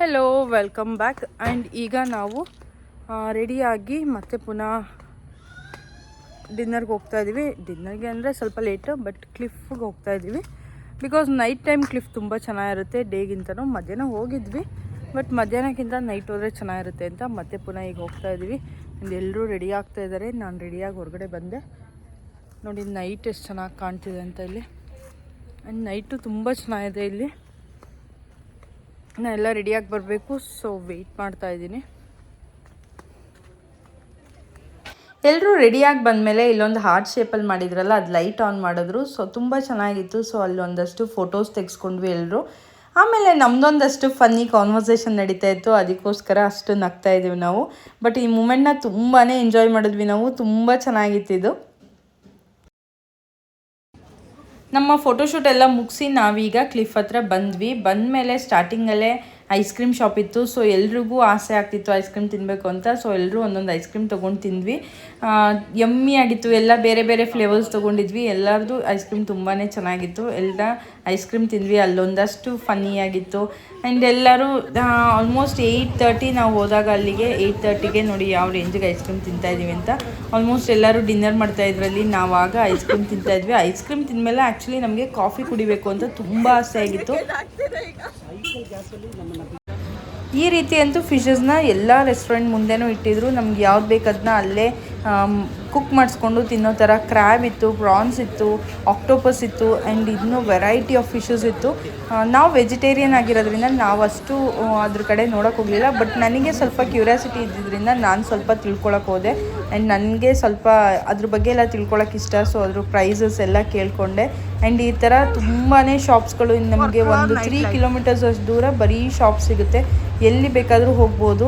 Hello welcome back and ಈಗ ನಾವು ರೆಡಿಯಾಗಿ ಮತ್ತೆ ಪುನಃ ಡಿನ್ನರ್ಗೆ ಹೋಗ್ತಾ ಇದ್ದೀವಿ ಡಿನ್ನರ್ಗೆ ಅಂದರೆ ಸ್ವಲ್ಪ ಲೇಟು ಬಟ್ ಕ್ಲಿಫ್ಗೆ ಹೋಗ್ತಾ ಇದ್ದೀವಿ ಬಿಕಾಸ್ ನೈಟ್ ಟೈಮ್ ಕ್ಲಿಫ್ ತುಂಬ ಚೆನ್ನಾಗಿರುತ್ತೆ. ಡೇಗಿಂತನೂ ಮಧ್ಯಾಹ್ನ ಹೋಗಿದ್ವಿ. ಬಟ್ ಮಧ್ಯಾಹ್ನಕ್ಕಿಂತ ನೈಟ್ ಹೋದರೆ ಚೆನ್ನಾಗಿರುತ್ತೆ ಅಂತ ಮತ್ತೆ ಪುನಃ ಈಗ ಹೋಗ್ತಾ ಇದ್ದೀವಿ ಆ್ಯಂಡ್ ಎಲ್ಲರೂ ರೆಡಿ ಆಗ್ತಾ ಇದ್ದಾರೆ ನಾನು ರೆಡಿಯಾಗಿ ಹೊರಗಡೆ ಬಂದೆ. ನೋಡಿ ನೈಟ್ ಎಷ್ಟು ಚೆನ್ನಾಗಿ ಕಾಣ್ತಿದೆ ಅಂತ ಇಲ್ಲಿ. ಆ್ಯಂಡ್ ನೈಟು ತುಂಬ ಚೆನ್ನಾಗಿದೆ ಇಲ್ಲಿ. ನಾನು ಎಲ್ಲ ರೆಡಿಯಾಗಿ ಬರಬೇಕು ಸೊ ವೆಯ್ಟ್ ಮಾಡ್ತಾ ಇದ್ದೀನಿ. ಎಲ್ಲರೂ ರೆಡಿಯಾಗಿ ಬಂದಮೇಲೆ ಇಲ್ಲೊಂದು ಹಾರ್ಟ್ ಶೇಪಲ್ಲಿ ಮಾಡಿದ್ರಲ್ಲ, ಅದು ಲೈಟ್ ಆನ್ ಮಾಡಿದ್ರು. ಸೊ ತುಂಬ ಚೆನ್ನಾಗಿತ್ತು. ಸೊ ಅಲ್ಲಿ ಒಂದಷ್ಟು ಫೋಟೋಸ್ ತೆಗೆಸ್ಕೊಂಡ್ವಿ ಎಲ್ಲರೂ ಆಮೇಲೆ ನಮ್ಮದೊಂದಷ್ಟು ಫನ್ನಿ ಕಾನ್ವರ್ಸೇಷನ್ ನಡೀತಾ ಇತ್ತು. ಅದಕ್ಕೋಸ್ಕರ ಅಷ್ಟು ನಗ್ತಾ ಇದ್ದೀವಿ ನಾವು. ಬಟ್ ಈ ಮೂಮೆಂಟ್ನ ತುಂಬಾ ಎಂಜಾಯ್ ಮಾಡಿದ್ವಿ ನಾವು. ತುಂಬ ಚೆನ್ನಾಗಿತ್ತಿದ್ದು ನಮ್ಮ ಫೋಟೋಶೂಟ್ ಎಲ್ಲ ಮುಗಿಸಿ ನಾವೀಗ ಕ್ಲಿಫ್ ಹತ್ರ ಬಂದ್ವಿ. ಬಂದಮೇಲೆ ಸ್ಟಾರ್ಟಿಂಗಲ್ಲೇ ಐಸ್ ಕ್ರೀಮ್ ಶಾಪ್ ಇತ್ತು. ಸೊ ಎಲ್ರಿಗೂ ಆಸೆ ಆಗ್ತಿತ್ತು ಐಸ್ ಕ್ರೀಮ್ ತಿನ್ನಬೇಕು ಅಂತ. ಸೊ ಎಲ್ಲರೂ ಒಂದೊಂದು ಐಸ್ ಕ್ರೀಮ್ ತೊಗೊಂಡು ತಿಂದ್ವಿ. ಯಮ್ಮಿ ಆಗಿತ್ತು. ಎಲ್ಲ ಬೇರೆ ಬೇರೆ ಫ್ಲೇವರ್ಸ್ ತೊಗೊಂಡಿದ್ವಿ. ಎಲ್ಲರದು ಐಸ್ ಕ್ರೀಮ್ ತುಂಬಾ ಚೆನ್ನಾಗಿತ್ತು. ಎಲ್ಲ ಐಸ್ ಕ್ರೀಮ್ ತಿಂದ್ವಿ. ಅಲ್ಲೊಂದಷ್ಟು ಫನ್ನಿಯಾಗಿತ್ತು ಆ್ಯಂಡ್ ಎಲ್ಲರೂ ಆಲ್ಮೋಸ್ಟ್ ಏಯ್ಟ್ ತರ್ಟಿ ನಾವು ಹೋದಾಗ ಅಲ್ಲಿಗೆ ಏಯ್ಟ್ ತರ್ಟಿಗೆ ನೋಡಿ ಯಾವ ರೇಂಜಿಗೆ ಐಸ್ ಕ್ರೀಮ್ ತಿಂತಾ ಇದೀವಿ ಅಂತ. ಆಲ್ಮೋಸ್ಟ್ ಎಲ್ಲರೂ ಡಿನ್ನರ್ ಮಾಡ್ತಾ ಇದ್ರಲ್ಲಿ. ನಾವಾಗ ಐಸ್ ಕ್ರೀಮ್ ತಿಂತಾ ಇದ್ವಿ. ಐಸ್ ಕ್ರೀಮ್ ತಿಂದಮೇಲೆ ಆ್ಯಕ್ಚುಲಿ ನಮಗೆ ಕಾಫಿ ಕುಡಿಬೇಕು ಅಂತ ತುಂಬ ಆಸೆ ಆಗಿತ್ತು. gasoline. ಈ ರೀತಿ ಅಂತೂ ಫಿಶಸ್ನ ಎಲ್ಲ ರೆಸ್ಟೋರೆಂಟ್ ಮುಂದೆನೂ ಇಟ್ಟಿದ್ರು. ನಮ್ಗೆ ಯಾವ್ದು ಬೇಕದನ್ನ ಅಲ್ಲೇ ಕುಕ್ ಮಾಡಿಸ್ಕೊಂಡು ತಿನ್ನೋ ಥರ ಕ್ರ್ಯಾಬ್ ಇತ್ತು ಪ್ರಾನ್ಸ್ ಇತ್ತು ಆಕ್ಟೋಪಸ್ ಇತ್ತು ಆ್ಯಂಡ್ ಇನ್ನೂ ವೆರೈಟಿ ಆಫ್ ಫಿಶಸ್ ಇತ್ತು. ನಾವು ವೆಜಿಟೇರಿಯನ್ ಆಗಿರೋದ್ರಿಂದ ನಾವು ಅಷ್ಟು ಅದ್ರ ಕಡೆ ನೋಡೋಕೆ ಹೋಗಲಿಲ್ಲ. ಬಟ್ ನನಗೆ ಸ್ವಲ್ಪ ಕ್ಯೂರಿಯಾಸಿಟಿ ಇದ್ದಿದ್ದರಿಂದ ನಾನು ಸ್ವಲ್ಪ ತಿಳ್ಕೊಳಕ್ಕೆ ಹೋದೆ. ಆ್ಯಂಡ್ ನನಗೆ ಸ್ವಲ್ಪ ಅದ್ರ ಬಗ್ಗೆ ಎಲ್ಲ ತಿಳ್ಕೊಳಕ್ಕೆ ಇಷ್ಟ. ಸೊ ಅದ್ರ ಪ್ರೈಸಸ್ ಎಲ್ಲ ಕೇಳಿಕೊಂಡೆ. ಆ್ಯಂಡ್ ಈ ಥರ ತುಂಬಾ ಶಾಪ್ಸ್ಗಳು ನಮಗೆ ಒಂದು ತ್ರೀ ಕಿಲೋಮೀಟರ್ಸ್ ಅಷ್ಟು ದೂರ ಬರೀ ಶಾಪ್ ಸಿಗುತ್ತೆ. ಎಲ್ಲಿ ಬೇಕಾದರೂ ಹೋಗ್ಬೋದು.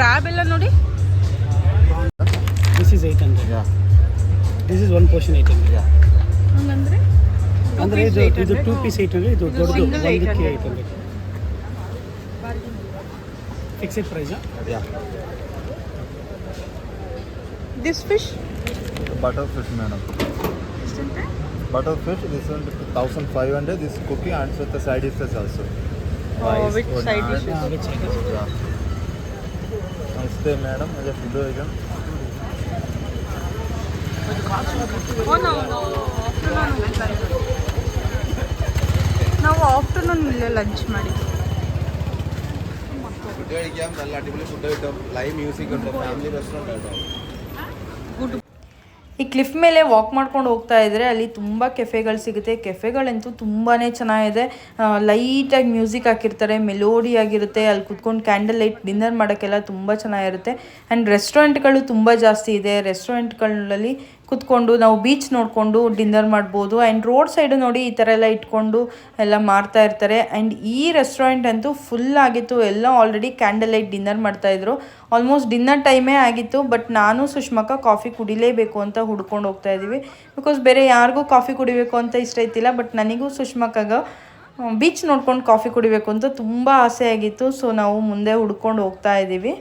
ಕ್ರಾಬ್ ಎಲ್ಲ ನೋಡಿ this is eight hundred Yeah, this is one portion eight hundred yeah. ಹಂಗಂದ್ರೆ ಅಂದರೆ ಇದು ಇದು ಟೂ ಪೀಸ್ ಏಯ್ಟ್ ಹಂಡ್ರೆಡ್ ಇದು ದೊಡ್ಡದು single eight ಒಂದಕ್ಕೆ hundred. Eight hundred fixed ಪ್ರೈಸಾ Yeah. This fish Butterfish, madam. Butterfish, this one thousand five hundred. This cooking and with the side dishes also. With Oh, side naan. Dishes which side Yeah. Namaste, madam. As a food item. ನಾವು afternoon ಇಲ್ಲೇ lunch ಮಾಡಿದ್ವಿ food കഴിക്കാം നല്ല അടിപൊളി food കിട്ടും live music ഉണ്ട് family restaurant കേട്ടോ ಈ ಕ್ಲಿಫ್ ಮೇಲೆ ವಾಕ್ ಮಾಡ್ಕೊಂಡು ಹೋಗ್ತಾ ಇದ್ರೆ ಅಲ್ಲಿ ತುಂಬ ಕೆಫೆಗಳು ಸಿಗುತ್ತೆ. ಕೆಫೆಗಳಂತೂ ತುಂಬಾ ಚೆನ್ನಾಗಿದೆ. ಲೈಟಾಗಿ ಮ್ಯೂಸಿಕ್ ಹಾಕಿರ್ತಾರೆ ಮೆಲೋಡಿ ಆಗಿರುತ್ತೆ. ಅಲ್ಲಿ ಕುತ್ಕೊಂಡು ಕ್ಯಾಂಡಲ್ ಲೈಟ್ ಡಿನ್ನರ್ ಮಾಡೋಕ್ಕೆಲ್ಲ ತುಂಬ ಚೆನ್ನಾಗಿರುತ್ತೆ. ಆ್ಯಂಡ್ ರೆಸ್ಟೋರೆಂಟ್ಗಳು ತುಂಬ ಜಾಸ್ತಿ ಇದೆ. ರೆಸ್ಟೋರೆಂಟ್ಗಳಲ್ಲಿ ಕುತ್ಕೊಂಡು ನಾವು ಬೀಚ್ ನೋಡಿಕೊಂಡು ಡಿನ್ನರ್ ಮಾಡ್ಬೋದು. ಆ್ಯಂಡ್ ರೋಡ್ ಸೈಡು ನೋಡಿ ಈ ಥರ ಎಲ್ಲ ಇಟ್ಕೊಂಡು ಎಲ್ಲ ಮಾರ್ತಾ ಇರ್ತಾರೆ. ಆ್ಯಂಡ್ ಈ ರೆಸ್ಟೋರೆಂಟ್ ಅಂತೂ ಫುಲ್ ಆಗಿತ್ತು. ಎಲ್ಲ ಆಲ್ರೆಡಿ ಕ್ಯಾಂಡಲ್ ಲೈಟ್ ಡಿನ್ನರ್ ಮಾಡ್ತಾಯಿದ್ರು ಆಲ್ಮೋಸ್ಟ್ ಡಿನ್ನರ್ ಟೈಮೇ ಆಗಿತ್ತು. ಬಟ್ ನಾನು ಸುಷ್ಮಕ್ಕ ಕಾಫಿ ಕುಡಿಲೇಬೇಕು ಅಂತ ಹುಡ್ಕೊಂಡು ಹೋಗ್ತಾ ಇದ್ದೀವಿ. ಬಿಕಾಸ್ ಬೇರೆ ಯಾರಿಗೂ ಕಾಫಿ ಕುಡಿಬೇಕು ಅಂತ ಇಷ್ಟ ಇತ್ತಿಲ್ಲ ಬಟ್ ನನಗೂ ಸುಷ್ಮಕ್ಕಾಗ ಬೀಚ್ ನೋಡ್ಕೊಂಡು ಕಾಫಿ ಕುಡಿಬೇಕು ಅಂತ ತುಂಬ ಆಸೆ ಆಗಿತ್ತು. ಸೊ ನಾವು ಮುಂದೆ ಹುಡ್ಕೊಂಡು ಹೋಗ್ತಾ ಇದ್ದೀವಿ.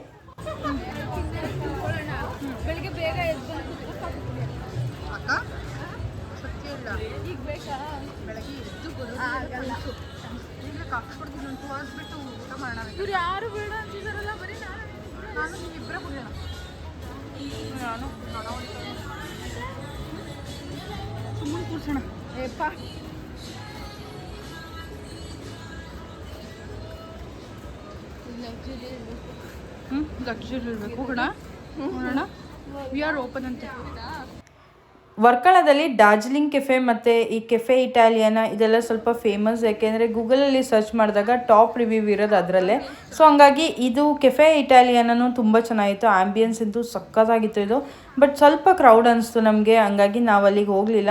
ಏಪ್ಪ ಹ್ಞೂ ಲಕ್ಸುರಿ ಇರಬೇಕು. ಕಣ ನೋಡೋಣ. ವಿ ಆರ್ ಓಪನ್ ಅಂತ. ವರ್ಕಳದಲ್ಲಿ ಡಾರ್ಜಿಲಿಂಗ್ ಕೆಫೆ ಮತ್ತು ಈ ಕೆಫೆ ಇಟಾಲಿಯನ ಇದೆಲ್ಲ ಸ್ವಲ್ಪ ಫೇಮಸ್ ಯಾಕೆಂದರೆ ಗೂಗಲಲ್ಲಿ ಸರ್ಚ್ ಮಾಡಿದಾಗ ಟಾಪ್ ರಿವ್ಯೂ ಇರೋದು ಅದರಲ್ಲೇ. ಸೊ ಹಂಗಾಗಿ ಇದು ಕೆಫೆ ಇಟಾಲಿಯನೂ ತುಂಬ ಚೆನ್ನಾಗಿತ್ತು. ಆ್ಯಂಬಿಯನ್ಸ್ ಅಂತೂ ಸಕ್ಕತ್ತಾಗಿತ್ತು ಇದು. ಬಟ್ ಸ್ವಲ್ಪ ಕ್ರೌಡ್ ಅನಿಸ್ತು ನಮಗೆ. ಹಂಗಾಗಿ ನಾವು ಅಲ್ಲಿಗೆ ಹೋಗಲಿಲ್ಲ.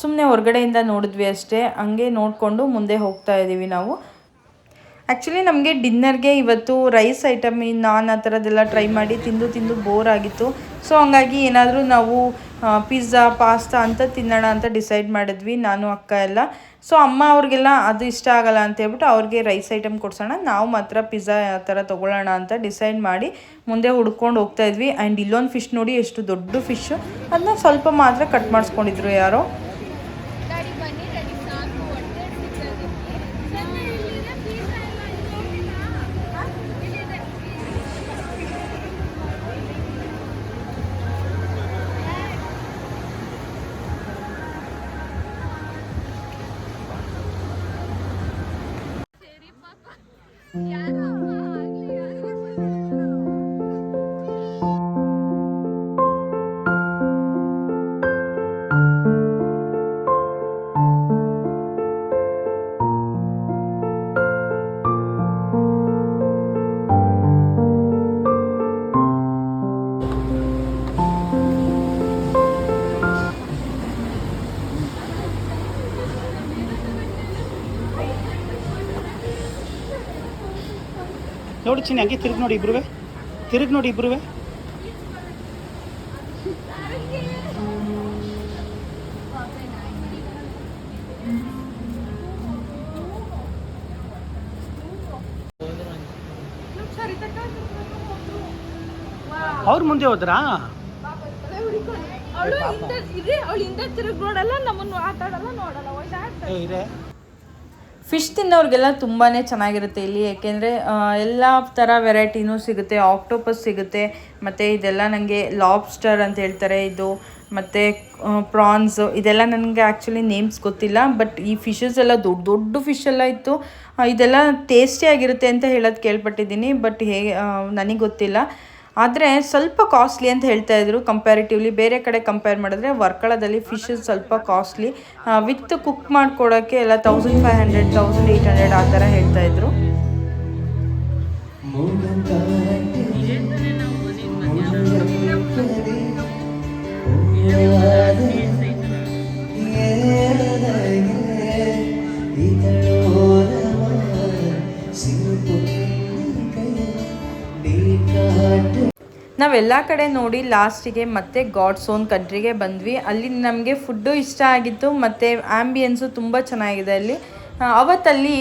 ಸುಮ್ಮನೆ ಹೊರಗಡೆಯಿಂದ ನೋಡಿದ್ವಿ ಅಷ್ಟೇ. ಹಂಗೆ ನೋಡಿಕೊಂಡು ಮುಂದೆ ಹೋಗ್ತಾ ಇದ್ದೀವಿ ನಾವು. ಆ್ಯಕ್ಚುಲಿ ನಮಗೆ ಡಿನ್ನರ್ಗೆ ಇವತ್ತು ರೈಸ್ ಐಟಮ್ ನಾನ್ ಆ ಥರದ್ದೆಲ್ಲ ಟ್ರೈ ಮಾಡಿ ತಿಂದು ತಿಂದು ಬೋರ್ ಆಗಿತ್ತು. ಸೊ ಹಂಗಾಗಿ ಏನಾದರೂ ನಾವು ಪಿಜ್ಜಾ ಪಾಸ್ತಾ ಅಂತ ತಿನ್ನೋಣ ಅಂತ ಡಿಸೈಡ್ ಮಾಡಿದ್ವಿ, ನಾನು, ಅಕ್ಕ ಎಲ್ಲ. ಸೊ ಅಮ್ಮ ಅವ್ರಿಗೆಲ್ಲ ಅದು ಇಷ್ಟ ಆಗಲ್ಲ ಅಂತ ಹೇಳ್ಬಿಟ್ಟು ಅವ್ರಿಗೆ ರೈಸ್ ಐಟಮ್ ಕೊಡ್ಸೋಣ, ನಾವು ಮಾತ್ರ ಪಿಜ್ಜಾ ಆ ಥರ ತೊಗೊಳ್ಳೋಣ ಅಂತ ಡಿಸೈಡ್ ಮಾಡಿ ಮುಂದೆ ಹುಡ್ಕೊಂಡು ಹೋಗ್ತಾ ಇದ್ವಿ. ಆ್ಯಂಡ್ ಇಲ್ಲೊಂದು ಫಿಶ್ ನೋಡಿ, ಎಷ್ಟು ದೊಡ್ಡ ಫಿಶ್ಶು ಅದನ್ನ ಸ್ವಲ್ಪ ಮಾತ್ರ ಕಟ್ ಮಾಡಿಸ್ಕೊಂಡಿದ್ರು ಯಾರೋ. ಯಾರೋ ಚಿನ್ನ ಹಂಗೆ ತಿರುಗಿ ನೋಡಿ ಇಬ್ರುವೆ. ತಿರುಗಿ ನೋಡಿ ಇಬ್ರುವೆ. ಅವ್ರ ಮುಂದೆ ಹೋದ್ರಾ? ಅವಳು ಹಿಂದೆ ತಿರುಗಿ ನೋಡಲ್ಲ ನಮ್ಮನ್ನು ಆಟಾಡಲ್ಲ ನೋಡಲ್ಲ. ಒಳ್ಳೆ ಫಿಶ್ ತಿನ್ನೋರಿಗೆಲ್ಲ ತುಂಬಾ ಚೆನ್ನಾಗಿರುತ್ತೆ ಇಲ್ಲಿ, ಏಕೆಂದರೆ ಎಲ್ಲ ಥರ ವೆರೈಟಿನೂ ಸಿಗುತ್ತೆ, ಆಕ್ಟೋಪಸ್ ಸಿಗುತ್ತೆ, ಮತ್ತು ಇದೆಲ್ಲ ನನಗೆ ಲಾಬ್ಸ್ಟರ್ ಅಂತ ಹೇಳ್ತಾರೆ, ಇದು, ಮತ್ತು ಪ್ರಾನ್ಸ್, ಇದೆಲ್ಲ ನನಗೆ ಆ್ಯಕ್ಚುಲಿ ನೇಮ್ಸ್ ಗೊತ್ತಿಲ್ಲ, ಬಟ್ ಈ ಫಿಶಸ್ ಎಲ್ಲ ದೊಡ್ಡ ದೊಡ್ಡ ಫಿಶ್ ಎಲ್ಲ ಇತ್ತು. ಇದೆಲ್ಲ ಟೇಸ್ಟಿಯಾಗಿರುತ್ತೆ ಅಂತ ಹೇಳೋದು ಕೇಳ್ಪಟ್ಟಿದ್ದೀನಿ, ಬಟ್ ಹೇಗೆ ನನಗೆ ಗೊತ್ತಿಲ್ಲ. ಆದರೆ ಸ್ವಲ್ಪ ಕಾಸ್ಟ್ಲಿ ಅಂತ ಹೇಳ್ತಾ ಇದ್ರು ಕಂಪ್ಯಾರಿಟಿವ್ಲಿ ಬೇರೆ ಕಡೆ ಕಂಪೇರ್ ಮಾಡಿದ್ರೆ ವರ್ಕಳದಲ್ಲಿ ಫಿಶ್ ಸ್ವಲ್ಪ ಕಾಸ್ಟ್ಲಿ ವಿತ್ ಕುಕ್ ಮಾಡ್ಕೊಡೋಕ್ಕೆ ಎಲ್ಲ thousand five hundred thousand eight hundred ಆ ಥರ ಹೇಳ್ತಾ ಇದ್ರು. ನಾವೆಲ್ಲ ಕಡೆ ನೋಡಿ ಲಾಸ್ಟಿಗೆ ಮತ್ತೆ ಗಾಡ್ಸ್ ಓನ್ ಕಂಟ್ರಿಗೆ ಬಂದ್ವಿ. ಅಲ್ಲಿ ನಮಗೆ ಫುಡ್ಡು ಇಷ್ಟ ಆಗಿತ್ತು, ಮತ್ತು ಆ್ಯಂಬಿಯನ್ಸು ತುಂಬ ಚೆನ್ನಾಗಿದೆ ಅಲ್ಲಿ. ಅವತ್ತಲ್ಲಿ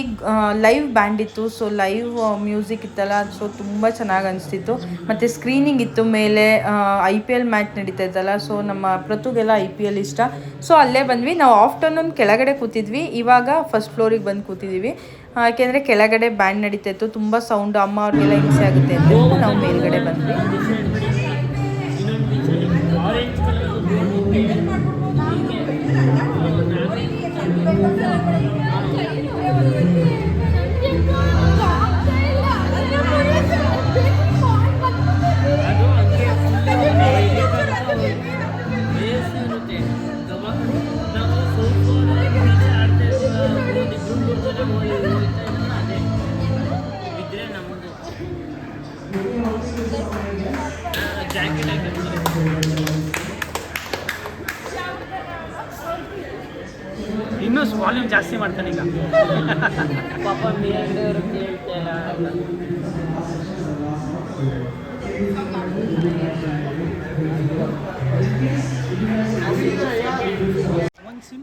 ಲೈವ್ ಬ್ಯಾಂಡ್ ಇತ್ತು ಸೊ ಲೈವ್ ಮ್ಯೂಸಿಕ್ ಇತ್ತಲ್ಲ ಸೊ ತುಂಬ ಚೆನ್ನಾಗಿ ಅನಿಸ್ತಿತ್ತು. ಮತ್ತು ಸ್ಕ್ರೀನಿಂಗ್ ಇತ್ತು ಮೇಲೆ ಐ ಪಿ ಎಲ್ ಮ್ಯಾಚ್ ನಡೀತಾ ಇತ್ತಲ್ಲ ಸೊ ನಮ್ಮ ಪ್ರತುಗೆಲ್ಲ ಐ ಪಿ ಎಲ್ ಇಷ್ಟ. ಸೊ ಅಲ್ಲೇ ಬಂದ್ವಿ. ನಾವು ಆಫ್ಟರ್ನೂನ್ ಕೆಳಗಡೆ ಕೂತಿದ್ವಿ. ಇವಾಗ ಫಸ್ಟ್ ಫ್ಲೋರಿಗೆ ಬಂದು ಕೂತಿದ್ದೀವಿ ಯಾಕೆಂದರೆ ಕೆಳಗಡೆ ಬ್ಯಾಂಡ್ ನಡೀತಾ ಇತ್ತು, ತುಂಬ ಸೌಂಡ್ ಅಮ್ಮ ಅವ್ರಿಗೆಲ್ಲ ಹಿಂಸೆ ಆಗುತ್ತೆ ಅಂತ ನಾವು ಮೇಲ್ಗಡೆ ಬಂದ್ವಿ.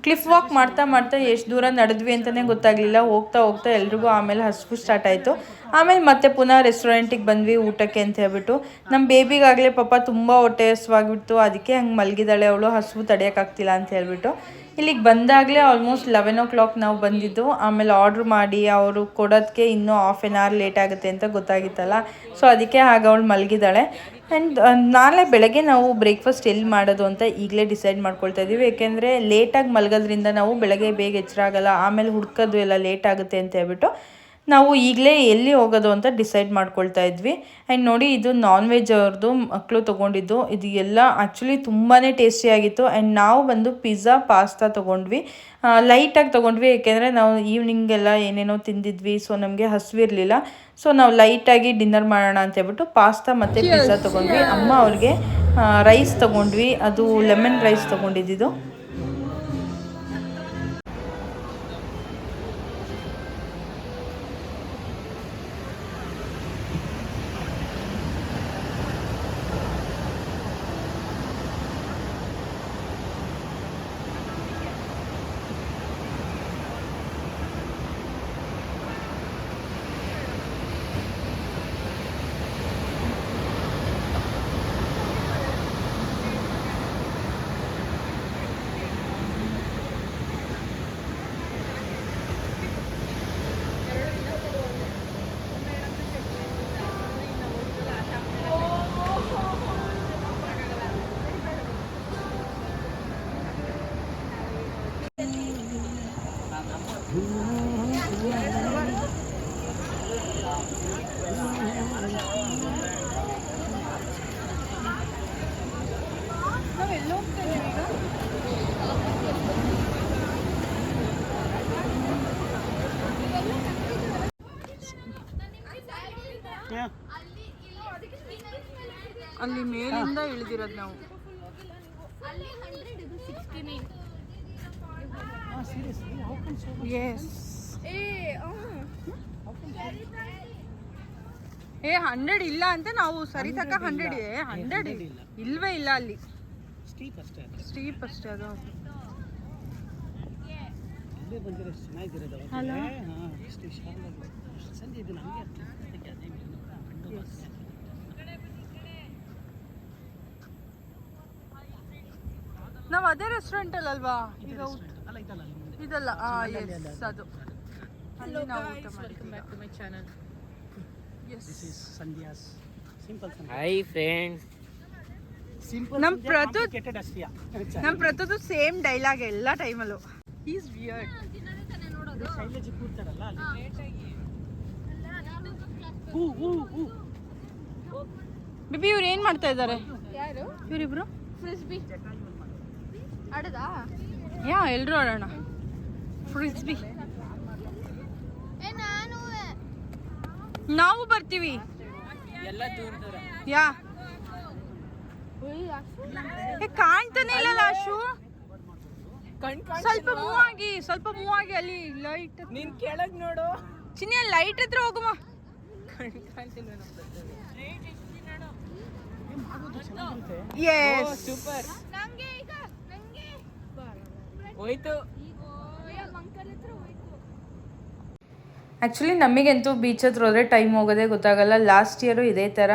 ಕ್ಲಿಫ್ ವಾಕ್ ಮಾಡ್ತಾ ಮಾಡ್ತಾ ಎಷ್ಟು ದೂರ ನಡೆದ್ವಿ ಅಂತಲೇ ಗೊತ್ತಾಗಲಿಲ್ಲ. ಹೋಗ್ತಾ ಹೋಗ್ತಾ ಎಲ್ರಿಗೂ ಆಮೇಲೆ ಹಸಿವು ಸ್ಟಾರ್ಟ್ ಆಯಿತು. ಆಮೇಲೆ ಮತ್ತೆ ಪುನಃ ರೆಸ್ಟೋರೆಂಟಿಗೆ ಬಂದ್ವಿ ಊಟಕ್ಕೆ ಅಂತ ಹೇಳ್ಬಿಟ್ಟು. ನಮ್ಮ ಬೇಬಿಗಾಗಲೇ ಪಾಪ ತುಂಬ ಹೊಟ್ಟೆ ಹಸುವಾಗಿಬಿಟ್ಟು ಅದಕ್ಕೆ ಹಂಗೆ ಮಲಗಿದಾಳೆ ಅವಳು. ಹಸಿವು ತಡೆಯೋಕ್ಕಾಗ್ತಿಲ್ಲ ಅಂತ ಹೇಳ್ಬಿಟ್ಟು. ಇಲ್ಲಿಗೆ ಬಂದಾಗಲೇ ಆಲ್ಮೋಸ್ಟ್ ಲೆವೆನ್ ಓ ಕ್ಲಾಕ್ ನಾವು ಬಂದಿದ್ದು. ಆಮೇಲೆ ಆರ್ಡ್ರ್ ಮಾಡಿ ಅವರು ಕೊಡೋದಕ್ಕೆ ಇನ್ನೂ ಹಾಫ್ ಆನ್ ಅವರ್ ಲೇಟ್ ಆಗುತ್ತೆ ಅಂತ ಗೊತ್ತಾಗಿತ್ತಲ್ಲ. ಸೊ ಅದಕ್ಕೆ ಆಗ ಅವಳು ಮಲಗಿದ್ದಾಳೆ ಆ್ಯಂಡ್ ನಾಳೆ ಬೆಳಗ್ಗೆ ನಾವು ಬ್ರೇಕ್ಫಾಸ್ಟ್ ಎಲ್ಲಿ ಮಾಡೋದು ಅಂತ ಈಗಲೇ ಡಿಸೈಡ್ ಮಾಡ್ಕೊಳ್ತಾ ಇದ್ದೀವಿ ಏಕೆಂದರೆ ಲೇಟಾಗಿ ಮಲಗೋದ್ರಿಂದ ನಾವು ಬೆಳಗ್ಗೆ ಬೇಗ ಎಚ್ಚರ ಆಗಲ್ಲ, ಆಮೇಲೆ ಹುಡ್ಕೋದು ಎಲ್ಲ ಲೇಟ್ ಆಗುತ್ತೆ ಅಂತ ಹೇಳ್ಬಿಟ್ಟು ನಾವು ಈಗಲೇ ಎಲ್ಲಿ ಹೋಗೋದು ಅಂತ ಡಿಸೈಡ್ ಮಾಡ್ಕೊಳ್ತಾ ಇದ್ವಿ. ಆ್ಯಂಡ್ ನೋಡಿ, ಇದು ನಾನ್ ವೆಜ್ ಅವ್ರದ್ದು ಮಕ್ಕಳು ತೊಗೊಂಡಿದ್ದು. ಇದು ಎಲ್ಲ ಆ್ಯಕ್ಚುಲಿ ತುಂಬಾ ಟೇಸ್ಟಿಯಾಗಿತ್ತು ಆ್ಯಂಡ್ ನಾವು ಬಂದು ಪಿಜ್ಜಾ ಪಾಸ್ತಾ ತೊಗೊಂಡ್ವಿ. ಲೈಟಾಗಿ ತೊಗೊಂಡ್ವಿ. ಏಕೆಂದರೆ ನಾವು ಈವ್ನಿಂಗೆಲ್ಲ ಏನೇನೋ ತಿಂದಿದ್ವಿ ಸೊ ನಮಗೆ ಹಸಿವಿರಲಿಲ್ಲ ಸೊ ನಾವು ಲೈಟಾಗಿ ಡಿನ್ನರ್ ಮಾಡೋಣ ಅಂತ ಹೇಳ್ಬಿಟ್ಟು ಪಾಸ್ತಾ ಮತ್ತು ಪಿಜ್ಜಾ ತೊಗೊಂಡ್ವಿ. ಅಮ್ಮ ಅವ್ರಿಗೆ ರೈಸ್ ತೊಗೊಂಡ್ವಿ. ಅದು ಲೆಮನ್ ರೈಸ್ ತೊಗೊಂಡಿದ್ದು ಸೋ ಎಸ್ ಏ ಏ ಹಂಡ್ರೆಡ್ ಇಲ್ಲ ಅಂತ ನಾವು ಸರಿ ತಕ್ಕ ಹಂಡ್ರೆಡ್ ಇದೆ. ಹಂಡ್ರೆಡ್ ಇಲ್ಲ. ಇಲ್ವೇ ಇಲ್ಲ ಅಲ್ಲಿ. ಸ್ಟೀಪ್ ಅಷ್ಟೇ ಅದು. ಚೆನ್ನಾಗಿರೋದು ಅಲ್ಲ? ಹಾಂ ಎಷ್ಟು ವಿಶಾಲವಾಗಿ ಸಂಜೆ ಇದು ನಮಗೆ ಅದಕ್ಕೆ ಅದೇ ಮೇನು ಗಂಡು ಬಸ್. ನಾವು ಅದೇ ರೆಸ್ಟೋರೆಂಟ್ ಅಲ್ಲಿ ಅಲ್ವಾ? ಇದು ಈಗ ಅಲ್ಲ ಇದಲ್ಲ ಎಸ್. ಅದು. ಅಲ್ಲಿ. ನಾವು ಊಟ ಮಾಡಿದ್ವಿ this is Sandhya's simple Sandhya hi friends simple ನಮ್ ಪ್ರತು- ನಮ್ ನಮ್ಮ ಸೇಮ್ ಡೈಲಾಗ್ ಎಲ್ಲ ಟೈಮಲ್ಲೂ ಈಸ್ ವಿಯರ್ಡ್ ಬಿಬಿ ಇವ್ರು ಏನ್ ಮಾಡ್ತಾ ಇದ್ದಾರೆ? ಯಾರು? ಇವರಿಬ್ರು? ಫ್ರಿಸ್ಬಿ ಯಾ ಎಲ್ಲರೂ ಆಡೋಣ. ಫ್ರಿಸ್ಬಿ ನಾವು ಬರ್ತೀವಿ. ಎಲ್ಲ ದೂರ ದೂರ ಯಾ. ಏ ಕಾಣ್ತಾನೆ ಇಲ್ಲ ಲಾಶು. ಸ್ವಲ್ಪ ಮೂವ್ ಆಗಿ ಸ್ವಲ್ಪ ಮೂವ್ ಆಗಿ ಅಲ್ಲಿ ಲೈಟ್ ನೀನ್ ಕೆಳಗ್ ನೋಡು. ಚಿನ್ನ ಲೈಟ್ ಹತ್ರ ಹೋಗುವ ಸೂಪರ್. ಹೋಯ್ತು. ಆ್ಯಕ್ಚುಲಿ ನಮಗಂತೂ ಬೀಚ್ ಹತ್ರ ಹೋದರೆ ಟೈಮ್ ಹೋಗೋದೇ ಗೊತ್ತಾಗಲ್ಲ. ಲಾಸ್ಟ್ ಇಯರು ಇದೇ ಥರ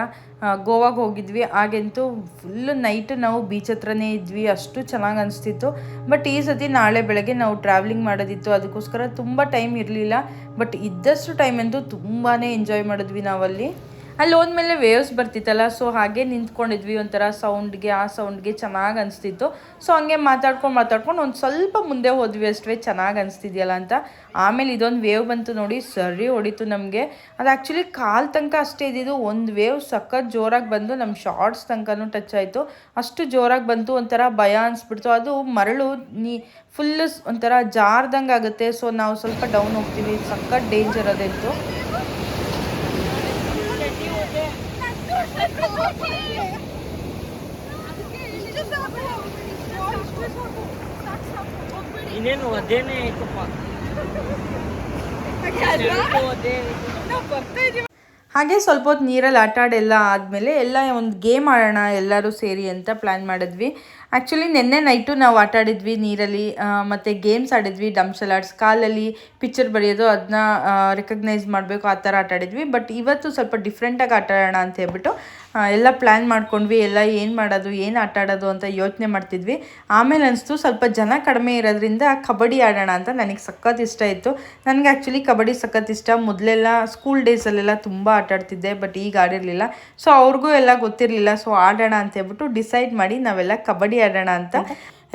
ಗೋವಾಗೆ ಹೋಗಿದ್ವಿ. ಆಗಂತೂ ಫುಲ್ ನೈಟ್ ನಾವು ಬೀಚ್ ಹತ್ರನೇ ಇದ್ವಿ. ಅಷ್ಟು ಚೆನ್ನಾಗಿ ಅನಿಸ್ತಿತ್ತು. ಬಟ್ ಈ ಸತಿ ನಾಳೆ ಬೆಳಗ್ಗೆ ನಾವು ಟ್ರಾವೆಲಿಂಗ್ ಮಾಡೋದಿತ್ತು. ಅದಕ್ಕೋಸ್ಕರ ತುಂಬ ಟೈಮ್ ಇರಲಿಲ್ಲ. ಬಟ್ ಇದ್ದಷ್ಟು ಟೈಮ್ ಅಂತೂ ತುಂಬಾ ಎಂಜಾಯ್ ಮಾಡಿದ್ವಿ ನಾವಲ್ಲಿ. ಅಲ್ಲಿ ಹೋದ್ಮೇಲೆ ವೇವ್ಸ್ ಬರ್ತಿತ್ತಲ್ಲ ಸೊ ಹಾಗೆ ನಿಂತ್ಕೊಂಡಿದ್ವಿ. ಒಂಥರ ಸೌಂಡ್ಗೆ ಆ ಸೌಂಡ್ಗೆ ಚೆನ್ನಾಗಿ ಅನಿಸ್ತಿತ್ತು. ಸೊ ಹಂಗೆ ಮಾತಾಡ್ಕೊಂಡು ಮಾತಾಡ್ಕೊಂಡು ಒಂದು ಸ್ವಲ್ಪ ಮುಂದೆ ಹೋದ್ವಿ ಅಷ್ಟೇ, ಚೆನ್ನಾಗಿ ಅನಿಸ್ತಿದೆಯಲ್ಲ ಅಂತ. ಆಮೇಲೆ ಇದೊಂದು ವೇವ್ ಬಂತು ನೋಡಿ, ಸರಿ ಹೊಡಿತು ನಮಗೆ. ಅದು ಆ್ಯಕ್ಚುಲಿ ಕಾಲು ತನಕ ಅಷ್ಟೇ ಇದ್ದಿದ್ದು. ಒಂದು ವೇವ್ ಸಖತ್ ಜೋರಾಗಿ ಬಂದು ನಮ್ಮ ಶಾರ್ಟ್ಸ್ ತನಕನೂ ಟಚ್ ಆಯಿತು. ಅಷ್ಟು ಜೋರಾಗಿ ಬಂತು, ಒಂಥರ ಭಯ ಅನಿಸ್ಬಿಡ್ತು. ಅದು ಮರಳು ನೀ ಫುಲ್ಲು ಒಂಥರ ಜಾರ್ದಂಗೆ ಆಗುತ್ತೆ. ಸೊ ನಾವು ಸ್ವಲ್ಪ ಡೌನ್ ಹೋಗ್ತೀವಿ. ಸಖತ್ ಡೇಂಜರ್ ಅದಂತೂ ಇನ್ನೇನು ಅದೇನೇ ಹಾಗೆ ಸ್ವಲ್ಪ ಹೊತ್ತು ನೀರಲ್ಲಿ ಆಟ ಆಡೆಲ್ಲ ಆದಮೇಲೆ ಎಲ್ಲ ಒಂದು ಗೇಮ್ ಆಡೋಣ, ಎಲ್ಲರೂ ಸೇರಿ ಅಂತ ಪ್ಲ್ಯಾನ್ ಮಾಡಿದ್ವಿ. ಆ್ಯಕ್ಚುಲಿ ನಿನ್ನೆ ನೈಟು ನಾವು ಆಟ ಆಡಿದ್ವಿ ನೀರಲ್ಲಿ ಮತ್ತು ಗೇಮ್ಸ್ ಆಡಿದ್ವಿ ಡಮ್ಸಲಾಡ್ಸ್ ಕಾಲಲ್ಲಿ ಪಿಕ್ಚರ್ ಬರೆಯೋದು ಅದನ್ನ ರೆಕಗ್ನೈಸ್ ಮಾಡಬೇಕು, ಆ ಥರ ಆಟ ಆಡಿದ್ವಿ. ಬಟ್ ಇವತ್ತು ಸ್ವಲ್ಪ ಡಿಫ್ರೆಂಟಾಗಿ ಆಟ ಆಡೋಣ ಅಂತ ಹೇಳ್ಬಿಟ್ಟು ಎಲ್ಲ ಪ್ಲ್ಯಾನ್ ಮಾಡ್ಕೊಂಡ್ವಿ, ಎಲ್ಲ ಏನು ಮಾಡೋದು, ಏನು ಆಟ ಆಡೋದು ಅಂತ ಯೋಚನೆ ಮಾಡ್ತಿದ್ವಿ. ಆಮೇಲೆ ಅನಿಸ್ತು, ಸ್ವಲ್ಪ ಜನ ಕಡಿಮೆ ಇರೋದ್ರಿಂದ ಕಬಡ್ಡಿ ಆಡೋಣ ಅಂತ ನನಗೆ ಸಖತ್ ಇಷ್ಟ ಇತ್ತು. ನನಗೆ ಆ್ಯಕ್ಚುಲಿ ಕಬಡ್ಡಿ ಸಖತ್ ಇಷ್ಟ. ಮೊದಲೆಲ್ಲ ಸ್ಕೂಲ್ ಡೇಸಲ್ಲೆಲ್ಲ ತುಂಬ ಆಟ ಆಡ್ತಿದ್ದೆ ಬಟ್ ಈಗ ಆಡಿರಲಿಲ್ಲ. ಸೊ ಅವ್ರಿಗೂ ಎಲ್ಲ ಗೊತ್ತಿರಲಿಲ್ಲ. ಸೊ ಆಡೋಣ ಅಂತ ಹೇಳ್ಬಿಟ್ಟು ಡಿಸೈಡ್ ಮಾಡಿ ನಾವೆಲ್ಲ ಕಬಡ್ಡಿ ಆಡೋಣ ಅಂತ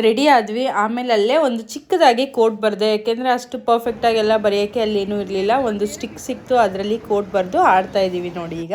ರೆಡಿ ಆದ್ವಿ. ಆಮೇಲೆ ಅಲ್ಲೇ ಒಂದು ಚಿಕ್ಕದಾಗಿ ಕೋಟ್ ಬರೆದೆ. ಯಾಕೆಂದರೆ ಅಷ್ಟು ಪರ್ಫೆಕ್ಟಾಗೆಲ್ಲ ಬರೆಯೋಕ್ಕೆ ಅಲ್ಲೇನೂ ಇರಲಿಲ್ಲ. ಒಂದು ಸ್ಟಿಕ್ ಸಿಕ್ತು, ಅದರಲ್ಲಿ ಕೋಟ್ ಬರೆದು ಆಡ್ತಾ ಇದ್ದೀವಿ ನೋಡಿ ಈಗ.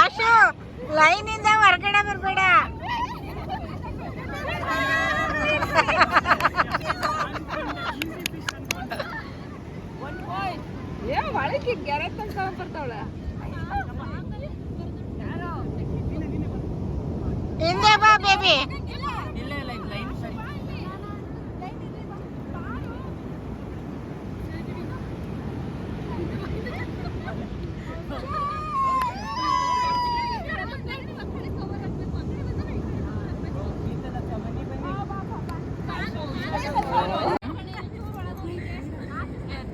ಆಶು ಲೈನಿಂದ ಹೊರಗಡೆ ಬರಬೇಡ. ಏ ಒಳಗೆ ಗೆರೆ ತಗೊಂಡ್ ಬರ್ತಾವಳ. ಹಿಂದೆ ಬಾ ಬೇಬಿ ಇಲ್ಲ ಇಲ್ಲ ಇದು ಲೈನ್ ಸರಿ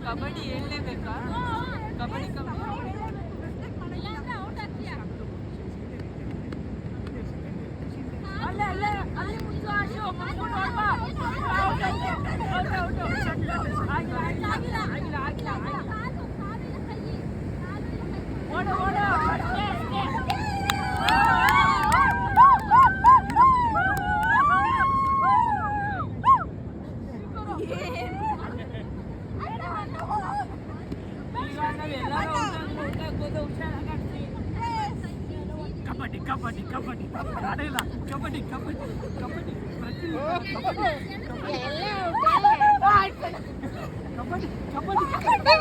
ಕಬಡ್ಡಿ ಹೇಳಲೇಬೇಕಾ ಕಬಡ್ಡಿ ಕಬಡ್ಡಿ ಅಲ್ಲೇ ಅಲ್ಲೇ ಅಲ್ಲಿ ಮುಚ್ಚು ಆಶು ಮುಚ್ಕೊಂಡು ನೋಡ್ಬಾ ಔಟ್ ಔಟ್ ಔಟ್ ಔಟ್ ಆಗಿಲ್ಲ ಆಗಿಲ್ಲ ಆಗಿಲ್ಲ ಆಗಿಲ್ಲ ಆಗಿಲ್ಲ ಓಡು ಓಡು ಅಷ್ಟೇ ಈಗ ನಾವೆಲ್ಲರೂ ಔಟ್ ಆಗ್ಬೋದು ಹುಷಾರಾಗಿ ಕಬಡ್ಡಿ ಕಬಡ್ಡಿ ಕಬಡ್ಡಿ ಆಡಿಲ್ಲ ಕಬಡ್ಡಿ ಕಬಡ್ಡಿ ಕಬಡ್ಡಿ ಪ್ರತಿ kabaddi kabaddi kabaddi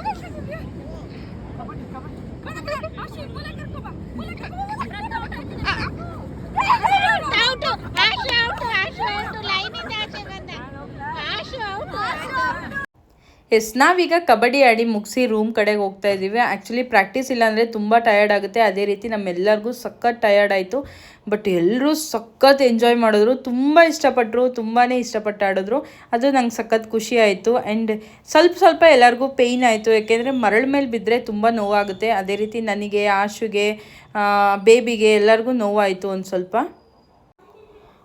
out Ashu out Ashu out ಲೈನಿಂದ ಆಚೆ ಬಂದ ಆಶು ಔಟು ಎಸ್, ನಾವೀಗ ಕಬಡ್ಡಿ ಆಡಿ ಮುಗಿಸಿ ರೂಮ್ ಕಡೆಗೆ ಹೋಗ್ತಾ ಇದ್ದೀವಿ. ಆ್ಯಕ್ಚುಲಿ ಪ್ರಾಕ್ಟೀಸ್ ಇಲ್ಲಾಂದರೆ ತುಂಬ ಟಯರ್ಡ್ ಆಗುತ್ತೆ. ಅದೇ ರೀತಿ ನಮ್ಮೆಲ್ಲರಿಗೂ ಸಖತ್ ಟಯರ್ಡ್ ಆಯಿತು. ಬಟ್ ಎಲ್ಲರೂ ಸಖತ್ ಎಂಜಾಯ್ ಮಾಡಿದ್ರು. ತುಂಬ ಇಷ್ಟಪಟ್ಟರು ತುಂಬಾ ಇಷ್ಟಪಟ್ಟು ಆಡಿದ್ರು. ಅದು ನಂಗೆ ಸಖತ್ ಖುಷಿ ಆಯಿತು. ಆ್ಯಂಡ್ ಸ್ವಲ್ಪ ಸ್ವಲ್ಪ ಎಲ್ಲರಿಗೂ ಪೇಯ್ನ್ ಆಯಿತು. ಯಾಕೆಂದರೆ ಮರಳ ಮೇಲೆ ಬಿದ್ದರೆ ತುಂಬ ನೋವಾಗುತ್ತೆ. ಅದೇ ರೀತಿ ನನಗೆ, ಆಶುಗೆ ಬೇಬಿಗೆ ಎಲ್ಲರಿಗೂ ನೋವಾಯಿತು ಒಂದು ಸ್ವಲ್ಪ.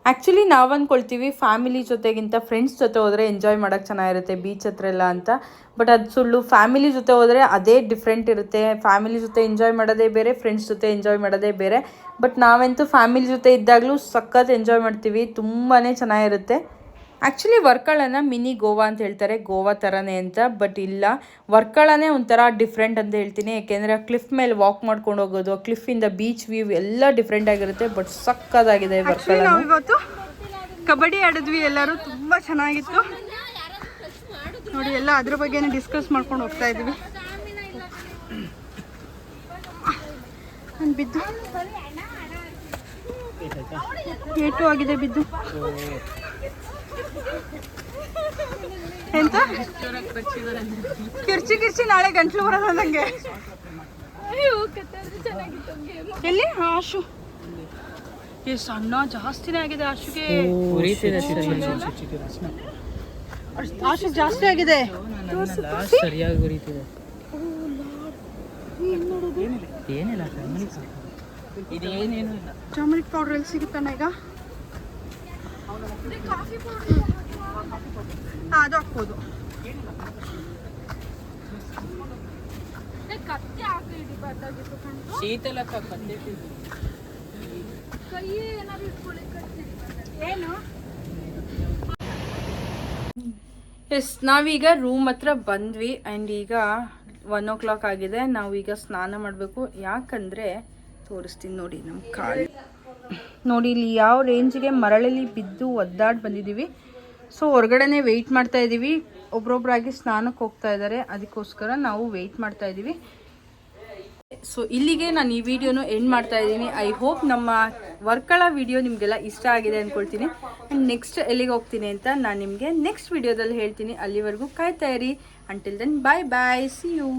ಆ್ಯಕ್ಚುಲಿ ನಾವು ಅಂದ್ಕೊಳ್ತೀವಿ ಫ್ಯಾಮಿಲಿ ಜೊತೆಗಿಂತ ಫ್ರೆಂಡ್ಸ್ ಜೊತೆ ಹೋದರೆ ಎಂಜಾಯ್ ಮಾಡೋಕ್ಕೆ ಚೆನ್ನಾಗಿರುತ್ತೆ ಬೀಚ್ ಹತ್ರ ಎಲ್ಲ ಅಂತ. ಬಟ್ ಅದು ಸುಳ್ಳು ಫ್ಯಾಮಿಲಿ ಜೊತೆ ಹೋದರೆ ಅದೇ ಡಿಫ್ರೆಂಟ್ ಇರುತ್ತೆ. ಫ್ಯಾಮಿಲಿ ಜೊತೆ ಎಂಜಾಯ್ ಮಾಡೋದೇ ಬೇರೆ ಫ್ರೆಂಡ್ಸ್ ಜೊತೆ ಎಂಜಾಯ್ ಮಾಡೋದೇ ಬೇರೆ. ಬಟ್ ನಾವಂತೂ ಫ್ಯಾಮಿಲಿ ಜೊತೆ ಇದ್ದಾಗಲೂ ಸಖತ್ ಎಂಜಾಯ್ ಮಾಡ್ತೀವಿ ತುಂಬಾ ಚೆನ್ನಾಗಿರುತ್ತೆ. ಆ್ಯಕ್ಚುಲಿ ವರ್ಕಳನ ಮಿನಿ ಗೋವಾ ಅಂತ ಹೇಳ್ತಾರೆ. ಗೋವಾ ಥರನೇ ಅಂತ ಬಟ್ ಇಲ್ಲ. ವರ್ಕಳನೇ ಒಂಥರ ಡಿಫ್ರೆಂಟ್ ಅಂತ ಹೇಳ್ತೀನಿ. ಯಾಕೆಂದರೆ ಕ್ಲಿಫ್ ಮೇಲೆ ವಾಕ್ ಮಾಡ್ಕೊಂಡು ಹೋಗೋದು ಕ್ಲಿಫಿಂದ ಬೀಚ್ ವ್ಯೂ ಎಲ್ಲ ಡಿಫ್ರೆಂಟ್ ಆಗಿರುತ್ತೆ ಬಟ್ ಸಕ್ಕದಾಗಿದೆ ವರ್ಕಳ ನಾವು ಇವತ್ತು ಕಬಡ್ಡಿ ಆಡಿದ್ವಿ. ಎಲ್ಲರೂ ತುಂಬ ಚೆನ್ನಾಗಿತ್ತು. ನೋಡಿ ಎಲ್ಲ ಅದ್ರ ಬಗ್ಗೆನೇ ಡಿಸ್ಕಸ್ ಮಾಡ್ಕೊಂಡು ಹೋಗ್ತಾ ಇದ್ವಿ. ನಾನು ಬಿದ್ದು. ಏಟು ಆಗಿದೆ ಬಿದ್ದು. ಎಂತ? ಕಿರ್ಚಿ ಕಿರ್ಚಿ ನಾಳೆ ಗಂಟ್ಲು ಬರೋದಂಗೆ ಎಲ್ಲಿ? ಆಶು. ಏ ಸಣ್ಣ ಜಾಸ್ತಿನೇ ಆಗಿದೆ ಆಶುಗೆ. ಆಶು ಜಾಸ್ತಿ ಆಗಿದೆ. ಸರಿಯಾಗಿ ಉರಿತಿದೆ. ಏನಿಲ್ಲ ಟರ್ಮರಿಕ್ ಪೌಡರ್ ಎಲ್ಲಿ ಸಿಗುತ್ತಣ್ಣ ಈಗ? ಅದು ಹಾಕ್ಬೋದು. ಶೀತಲ ಎಸ್ ನಾವೀಗ ರೂಮ್ ಹತ್ರ ಬಂದ್ವಿ ಆ್ಯಂಡ್ ಈಗ ಒನ್ ಓ ಕ್ಲಾಕ್ ಆಗಿದೆ. ನಾವೀಗ ಸ್ನಾನ ಮಾಡಬೇಕು. ಯಾಕಂದರೆ ತೋರಿಸ್ತೀನಿ ನೋಡಿ ನಮ್ಮ ಕಾಲು. ನೋಡಿ, ಇಲ್ಲಿ ಯಾವ ರೇಂಜ್ಗೆ ಮರಳಲ್ಲಿ ಬಿದ್ದು ಒದ್ದಾಡಿ ಬಂದಿದ್ದೀವಿ. ಸೊ ಹೊರಗಡೆನೆ ವೆಯ್ಟ್ ಮಾಡ್ತಾ ಇದ್ದೀವಿ. ಒಬ್ರೊಬ್ರಾಗಿ ಸ್ನಾನಕ್ಕೆ ಹೋಗ್ತಾ ಇದ್ದಾರೆ. ಅದಕ್ಕೋಸ್ಕರ ನಾವು ವೆಯ್ಟ್ ಮಾಡ್ತಾ ಇದ್ದೀವಿ. ಸೊ ಇಲ್ಲಿಗೆ ನಾನು ಈ ವಿಡಿಯೋನು ಎಂಡ್ ಮಾಡ್ತಾ ಇದ್ದೀನಿ. ಐ ಹೋಪ್ ನಮ್ಮ ವರ್ಕಳ ವಿಡಿಯೋ ನಿಮಗೆಲ್ಲ ಇಷ್ಟ ಆಗಿದೆ ಅಂದ್ಕೊಳ್ತೀನಿ ಆ್ಯಂಡ್ ನೆಕ್ಸ್ಟ್ ಎಲ್ಲಿಗೆ ಹೋಗ್ತೀನಿ ಅಂತ ನಾನು ನಿಮಗೆ ನೆಕ್ಸ್ಟ್ ವಿಡಿಯೋದಲ್ಲಿ ಹೇಳ್ತೀನಿ. ಅಲ್ಲಿವರೆಗೂ ಕಾಯ್ತಾ ಇರಿ. Until then bye bye see you